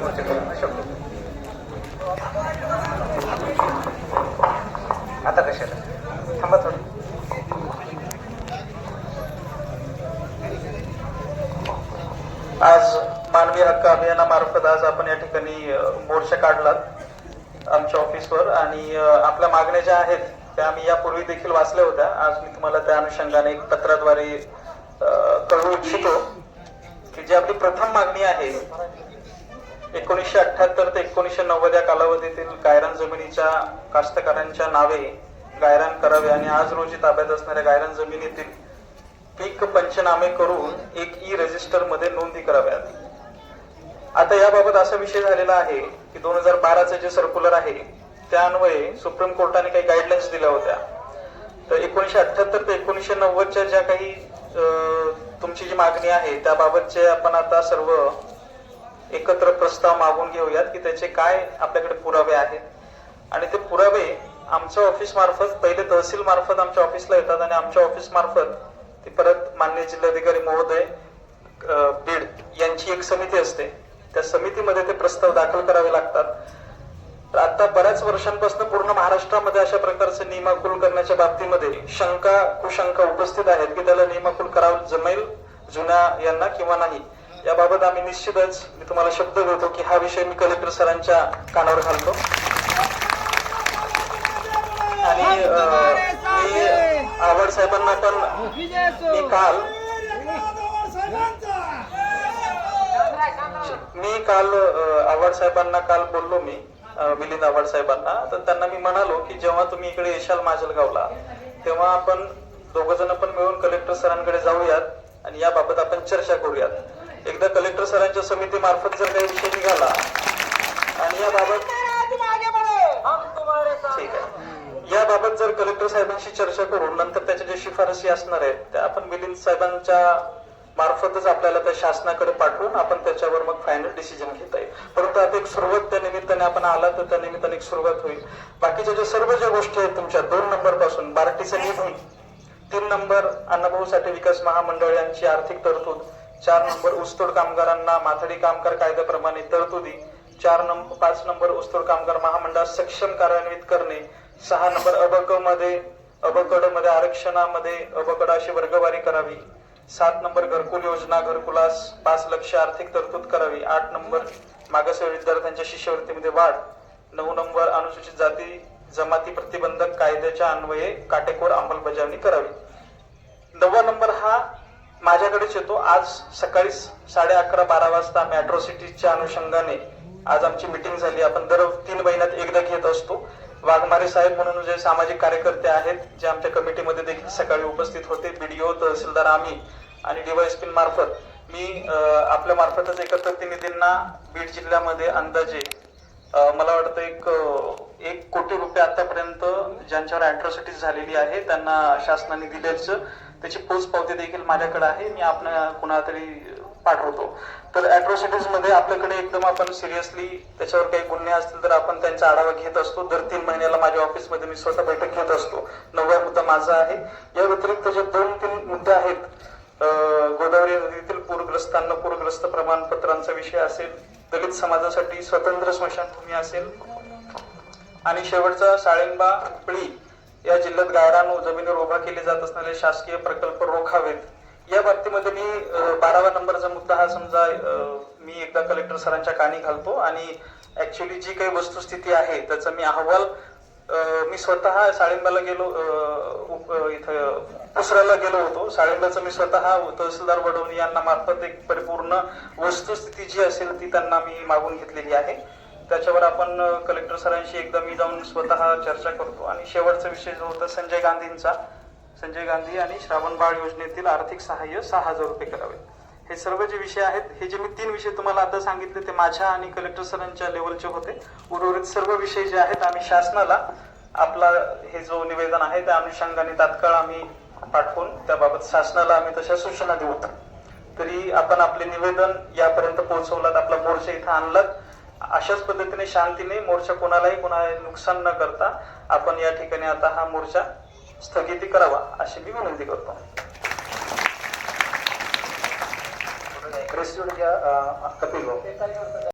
मोर्चेकरांना शब्द आता कशाला? थांबा थोडं. आज मानवी हक्क अभियानामार्फत आज आपण या ठिकाणी मोर्चा काढलात आमच्या ऑफिसवर आणि आपल्या मागण्या ज्या आहेत त्या आम्ही यापूर्वी देखील वाचल्या होत्या. आज मी तुम्हाला त्या अनुषंगाने एक पत्राद्वारे अ, कळवू इच्छितो की जी आपली प्रथम मागणी आहे एकोणीसशे अठ्याहत्तर ते एकोणीसशे नव्वद या कालावधीतील गायरान जमिनीच्या कास्तकारांच्या नावे गायरान करावे आणि आज रोजी ताब्यात असणाऱ्या गायरान जमिनीतील पीक पंचनामे करून एक ई रजिस्टरमध्ये नोंदी कराव्यात. आता याबाबत असा विषय झालेला आहे की दोन हजार बाराचे जे सर्क्युलर आहे त्या अन्वये सुप्रीम कोर्टाने काही गाईडलाईन्स दिल्या होत्या. तर एकोणीसशे अठ्याहत्तर ते एकोणीसशे नव्वदच्या ज्या काही तुमची जी मागणी आहे त्याबाबतचे आपण आता सर्व एकत्र प्रस्ताव मागून घेऊयात की त्याचे काय आपल्याकडे पुरावे आहेत. आणि ते पुरावे आमच्या ऑफिस मार्फत पहिले तहसील मार्फत आमच्या ऑफिसला येतात आणि आमच्या ऑफिस मार्फत ते परत मान्य जिल्हाधिकारी महोदय बीड यांची एक समिती असते. त्या समितीमध्ये ते प्रस्ताव दाखल करावे लागतात. तर आता बऱ्याच वर्षांपासून पूर्ण महाराष्ट्रामध्ये अशा प्रकारचे नियमाकुल करण्याच्या बाबतीमध्ये शंका कुशंका उपस्थित आहेत की त्याला नियमाकुल करावं जमेल जुन्या यांना किंवा नाही. याबाबत आम्ही निश्चितच मी तुम्हाला शब्द देतो की हा विषय मी कलेक्टर सरांच्या कानावर घालतो. आणि मी आव्हाड साहेबांना पण मी काल मी काल आव्हाड साहेबांना काल बोललो मी मिलिंद आव्हाड साहेबांना. तर त्यांना मी म्हणालो की जेव्हा तुम्ही इकडे येशाल माजलगावला तेव्हा आपण दोघ जण पण मिळून कलेक्टर सरांकडे जाऊयात आणि याबाबत आपण चर्चा करूयात. एकदा कलेक्टर सरांच्या समिती मार्फत जर काही विषय निघाला आणि याबाबत ठीक आहे याबाबत जर कलेक्टर साहेबांशी चर्चा करून नंतर त्याच्या ज्या शिफारसी असणार आहेत त्या आपण मिलिंद साहेबांच्या मार्फतच आपल्याला त्या शासनाकडे पाठवून आपण त्याच्यावर मग फायनल डिसिजन घेता येईल. परंतु आता एक सुरुवात त्या निमित्ताने आपण आला तर त्या निमित्ताने एक सुरुवात होईल. बाकीच्या ज्या सर्व ज्या गोष्टी आहेत तुमच्या दोन नंबरपासून बार्टीचा निधी तीन नंबर अन्नभाऊ साठे विकास महामंडळ यांची आर्थिक तरतूद चार नंबर ऊसतोड कामगारांना माथडी कामगार कायद्याप्रमाणे तरतुदी चार नंबर पाच नंबर ऊसतोड कामगार महामंडळ सक्षम कार्यान्वित करणे सहा नंबर अबकमध्ये अबकडमध्ये आरक्षणामध्ये अबकड अशी वर्गवारी करावी सात नंबर घरकुल योजना घरकुलास पाच लक्ष आर्थिक तरतूद करावी आठ नंबर मागासवर्गीय विद्यार्थ्यांच्या शिष्यवृत्तीमध्ये वाढ नऊ नंबर अनुसूचित जाती जमाती प्रतिबंधक कायद्याच्या अन्वये काटेकोर अंमलबजावणी करावी. नववा नंबर हा माझ्याकडेच येतो. आज सकाळी साडे अकरा बारा वाजता मॅट्रो सिटीजच्या अनुषंगाने आज आमची मिटिंग झाली. आपण दर तीन महिन्यात एकदा घेत असतो. वाघमारे साहेब म्हणून जे सामाजिक कार्यकर्ते आहेत जे आमच्या कमिटीमध्ये देखील सकाळी उपस्थित होते. बीडीओ तहसीलदार आम्ही आणि डीवायएसपी मार्फत. मी आपल्या मार्फतच एकत्र प्रतिनिधींना बीड जिल्ह्यामध्ये अंदाजे मला वाटतं एक एक कोटी रुपये आतापर्यंत ज्यांच्यावर अॅट्रॉसिटीज झालेली आहे त्यांना शासनाने दिल्याचं त्याची पोच पावती देखील माझ्याकडे आहे. मी आपण कुणाला तरी पाठवतो. तर अॅट्रॉसिटीजमध्ये आपल्याकडे एकदम आपण सिरियसली त्याच्यावर काही गुन्हे असतील तर आपण त्यांचा आढावा घेत असतो. दर तीन महिन्याला माझ्या ऑफिसमध्ये मी स्वतः बैठक घेत असतो. नववा मुद्दा माझा आहे. या व्यतिरिक्त जे दोन तीन मुद्दे आहेत गोदावरी नदीतील पूरग्रस्तांना पूरग्रस्त प्रमाणपत्रांचा विषय असेल दलित समाजासाठी स्वतंत्र स्मशानभूमी असेल आणि शेवटचा साळिंबा पिळी या जिल्ह्यात गायरान जमिनीवर उभा केले जात असणारे शासकीय प्रकल्प रोखावेत. या बाबतीमध्ये मी बारावा नंबरचा मुद्दा हा समजा मी एकदा कलेक्टर सरांच्या कानी घालतो आणि ऍक्च्युली जी काही वस्तुस्थिती आहे त्याचा मी अहवाल मी स्वतः साळिंबाला गेलो उप- इथं पुसऱ्याला गेलो होतो. साळिंबाचं मी स्वतः तहसीलदार वडवणी यांना मार्फत एक परिपूर्ण वस्तुस्थिती जी असेल ती त्यांना मी मागून घेतलेली आहे. त्याच्यावर आपण कलेक्टर सरांशी एकदा मी जाऊन स्वतः चर्चा करतो. आणि शेवटचा विषय जो होता संजय गांधींचा संजय गांधी आणि श्रावण बाळ योजनेतील आर्थिक सहाय्य सहा हजार रुपये करावे. हे सर्व जे विषय आहेत हे जे मी तीन विषय तुम्हाला आता सांगितले ते माझ्या आणि कलेक्टर सरांच्या लेवलचे होते. उर्वरित सर्व विषय जे आहेत आम्ही शासनाला आपला हे जो निवेदन आहे त्या अनुषंगाने तात्काळ आम्ही पाठवून त्याबाबत शासनाला आम्ही तशा सूचना देऊ. तरी आपण आपले निवेदन यापर्यंत पोहोचवलात आपला मोर्चा इथं आणलात. अशाच पद्धतीने शांतीने मोर्चा कोणालाही कोणाला नुकसान न करता आपण या ठिकाणी आता हा मोर्चा स्थगिती करावा अशी मी विनंती करतो. कपिल भाऊ.